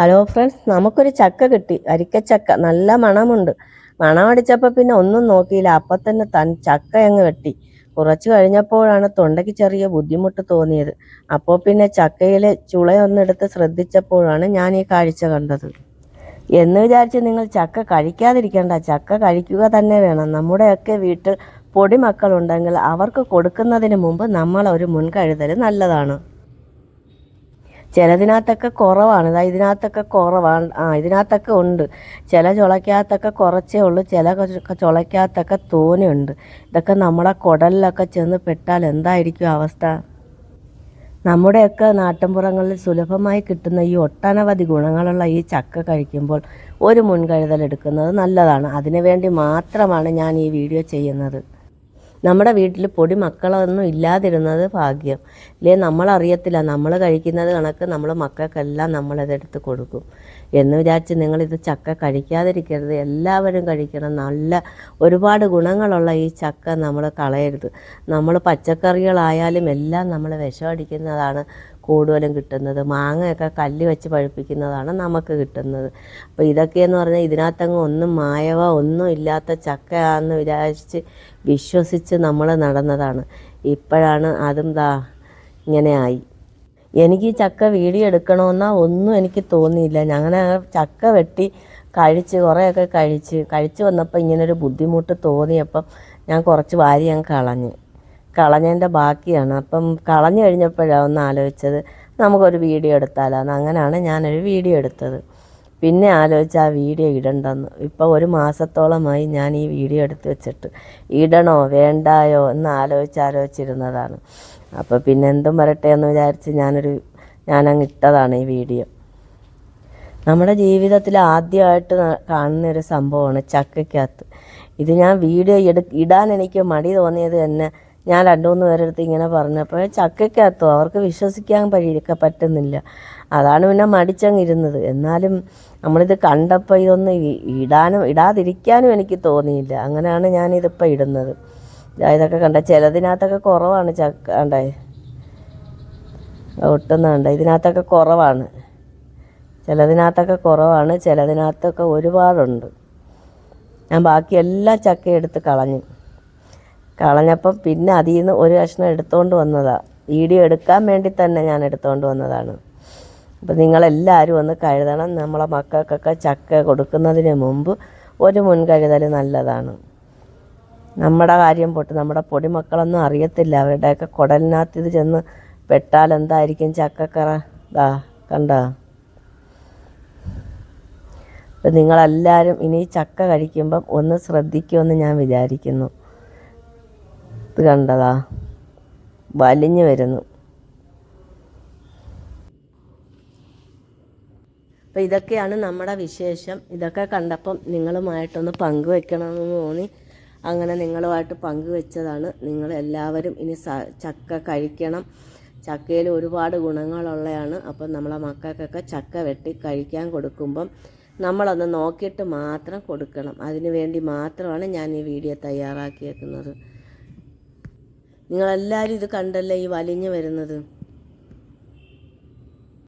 Hello friends നമുക്കൊരു ചക്ക കിട്ടി. അരിക്കച്ചക്ക. നല്ല മണമുണ്ട്. മണം അടിച്ചപ്പോൾ പിന്നെ ഒന്നും നോക്കിയില്ല. അപ്പം തന്നെ തൻ ചക്ക അങ്ങ് വെട്ടി. കുറച്ച് കഴിഞ്ഞപ്പോഴാണ് തൊണ്ടയ്ക്ക് ചെറിയ ബുദ്ധിമുട്ട് തോന്നിയത്. അപ്പോൾ പിന്നെ ചക്കയിലെ ചുളയൊന്നെടുത്ത് ശ്രദ്ധിച്ചപ്പോഴാണ് ഞാൻ ഈ കാഴ്ച കണ്ടത്. എന്ന് വിചാരിച്ച് നിങ്ങൾ ചക്ക കഴിക്കാതിരിക്കേണ്ട. ചക്ക കഴിക്കുക തന്നെ വേണം. നമ്മുടെയൊക്കെ വീട്ടിൽ പൊടിമക്കളുണ്ടെങ്കിൽ അവർക്ക് കൊടുക്കുന്നതിന് മുമ്പ് നമ്മൾ ഒരു മുൻകരുതൽ നല്ലതാണ്. ചിലതിനകത്തൊക്കെ കുറവാണ്. ഇതാ ഇതിനകത്തൊക്കെ കുറവാണ്. ആ ഇതിനകത്തൊക്കെ ഉണ്ട്. ചില ചുളയ്ക്കകത്തൊക്കെ കുറച്ചേ ഉള്ളൂ. ചില ചുളയ്ക്കകത്തൊക്കെ തോനെയുണ്ട്. ഇതൊക്കെ നമ്മളെ കുടലിലൊക്കെ ചെന്ന് പെട്ടാൽ എന്തായിരിക്കും അവസ്ഥ? നമ്മുടെയൊക്കെ നാട്ടിൻപുറങ്ങളിൽ സുലഭമായി കിട്ടുന്ന ഈ ഒട്ടനവധി ഗുണങ്ങളുള്ള ഈ ചക്ക കഴിക്കുമ്പോൾ ഒരു മുൻകരുതൽ എടുക്കുന്നത് നല്ലതാണ്. അതിനുവേണ്ടി മാത്രമാണ് ഞാൻ ഈ വീഡിയോ ചെയ്യുന്നത്. നമ്മുടെ വീട്ടിൽ പൊടി മക്കളൊന്നും ഇല്ലാതിരുന്നത് ഭാഗ്യം. ഇല്ലേ നമ്മളറിയത്തില്ല. നമ്മൾ കഴിക്കുന്നത് കണക്ക് നമ്മൾ മക്കൾക്കെല്ലാം നമ്മളതെടുത്ത് കൊടുക്കും. എന്ന് വിചാരിച്ച് നിങ്ങളിത് ചക്ക കഴിക്കാതിരിക്കരുത്. എല്ലാവരും കഴിക്കണം. നല്ല ഒരുപാട് ഗുണങ്ങളുള്ള ഈ ചക്ക നമ്മൾ കളയരുത്. നമ്മൾ പച്ചക്കറികളായാലും എല്ലാം നമ്മൾ വിഷമടിക്കുന്നതാണ് കൂടുതലും കിട്ടുന്നത്. മാങ്ങയൊക്കെ കല്ല് വെച്ച് പഴുപ്പിക്കുന്നതാണ് നമുക്ക് കിട്ടുന്നത്. അപ്പോൾ ഇതൊക്കെയെന്ന് പറഞ്ഞാൽ ഇതിനകത്തങ്ങ് ഒന്നും മായവ ഒന്നും ഇല്ലാത്ത ചക്കയാണെന്ന് വിചാരിച്ച് വിശ്വസിച്ച് നമ്മൾ നടന്നതാണ്. ഇപ്പോഴാണ് അതും ദാ ഇങ്ങനെയായി എനിക്ക് ചക്ക വീഡിയോ എടുക്കണമെന്നാ ഒന്നും എനിക്ക് തോന്നിയില്ല. ഞങ്ങൾ ചക്ക വെട്ടി കഴിച്ച് കുറേയൊക്കെ കഴിച്ച് കഴിച്ച് വന്നപ്പോൾ ഇങ്ങനൊരു ബുദ്ധിമുട്ട് തോന്നിയപ്പം ഞാൻ കുറച്ച് വാരി ഞാൻ കളഞ്ഞ്. കളഞ്ഞതിന്റെ ബാക്കിയാണ്. അപ്പം കളഞ്ഞു കഴിഞ്ഞപ്പോഴാണ് ഒന്ന് ആലോചിച്ചത് നമുക്കൊരു വീഡിയോ എടുത്താലോ? എന്ന്. അങ്ങനെയാണ് ഞാനൊരു വീഡിയോ എടുത്തത്. പിന്നെ ആലോചിച്ച് ആ വീഡിയോ ഇടണ്ടെന്ന്. ഇപ്പോൾ ഒരു മാസത്തോളമായി ഞാൻ ഈ വീഡിയോ എടുത്ത് വെച്ചിട്ട് ഇടണോ? വേണ്ടായോ? എന്ന് ആലോചിച്ച് ആലോചിച്ചിരുന്നതാണ്. അപ്പോൾ പിന്നെ എന്തും വരട്ടെ എന്ന് വിചാരിച്ച് ഞാനൊരു ഞാനങ്ങ് ഇട്ടതാണ് ഈ വീഡിയോ. നമ്മുടെ ജീവിതത്തിൽ ആദ്യമായിട്ട് കാണുന്നൊരു സംഭവമാണ് ചക്കയ്ക്കകത്ത്. ഇത് ഞാൻ വീഡിയോ എടു ഇടാൻ എനിക്ക് മടി തോന്നിയത് തന്നെ ഞാൻ രണ്ട് മൂന്ന് പേരെടുത്ത് ഇങ്ങനെ പറഞ്ഞപ്പോൾ ചക്കയ്ക്കകത്തോ അവർക്ക് വിശ്വസിക്കാൻ പഴിയൊക്കെ പറ്റുന്നില്ല. അതാണ് പിന്നെ മടിച്ചങ്ങ് ഇരുന്നത് എന്നാലും നമ്മളിത് കണ്ടപ്പോൾ ഇതൊന്ന് ഇടാനും ഇടാതിരിക്കാനും എനിക്ക് തോന്നിയില്ല. അങ്ങനെയാണ് ഞാനിതിപ്പോൾ ഇടുന്നത്. ഇതൊക്കെ കണ്ട ചിലതിനകത്തൊക്കെ കുറവാണ് ചക്ക കണ്ടേ? ഒട്ടുന്നുണ്ട് ഇതിനകത്തൊക്കെ കുറവാണ്. ചിലതിനകത്തൊക്കെ കുറവാണ്. ചിലതിനകത്തൊക്കെ ഒരുപാടുണ്ട്. ഞാൻ ബാക്കി എല്ലാ ചക്കയും എടുത്ത് കളഞ്ഞു. കളഞ്ഞപ്പം പിന്നെ അതിൽ നിന്ന് ഒരു കഷ്ണം എടുത്തുകൊണ്ട് വന്നതാണ് വീഡിയോ എടുക്കാൻ വേണ്ടി തന്നെ ഞാൻ എടുത്തുകൊണ്ട് വന്നതാണ്. അപ്പം നിങ്ങളെല്ലാവരും ഒന്ന് കഴുതണം. നമ്മളെ മക്കൾക്കൊക്കെ ചക്ക കൊടുക്കുന്നതിന് മുമ്പ് ഒരു മുൻകരുതൽ നല്ലതാണ്. നമ്മുടെ കാര്യം പൊട്ട്. നമ്മുടെ പൊടിമക്കളൊന്നും അറിയത്തില്ല. അവരുടെയൊക്കെ കുടലിനകത്ത് ഇത് ചെന്ന് പെട്ടാൽ എന്തായിരിക്കും ചക്കക്കറ? ദാ കണ്ട? അപ്പം നിങ്ങളെല്ലാവരും ഇനി ചക്ക കഴിക്കുമ്പം ഒന്ന് ശ്രദ്ധിക്കുമെന്ന് ഞാൻ വിചാരിക്കുന്നു. കണ്ടതാ. വലിഞ്ഞു വരുന്നു. അപ്പോൾ ഇതൊക്കെയാണ് നമ്മുടെ വിശേഷം. ഇതൊക്കെ കണ്ടപ്പം നിങ്ങളുമായിട്ടൊന്ന് പങ്കുവെക്കണമെന്ന് തോന്നി. അങ്ങനെ നിങ്ങളുമായിട്ട് പങ്കുവെച്ചതാണ്. നിങ്ങൾ എല്ലാവരും ഇനി ചക്ക കഴിക്കണം. ചക്കയിൽ ഒരുപാട് ഗുണങ്ങളുള്ളതാണ് അപ്പം നമ്മളെ മക്കൾക്കൊക്കെ ചക്ക വെട്ടി കഴിക്കാൻ കൊടുക്കുമ്പം നമ്മളൊന്ന് നോക്കിയിട്ട് മാത്രം കൊടുക്കണം. അതിനു വേണ്ടി മാത്രമാണ് ഞാൻ ഈ വീഡിയോ തയ്യാറാക്കിയേക്കുന്നത്. നിങ്ങളെല്ലാവരും ഇത് കണ്ടല്ലേ ഈ വലിഞ്ഞു വരുന്നത്?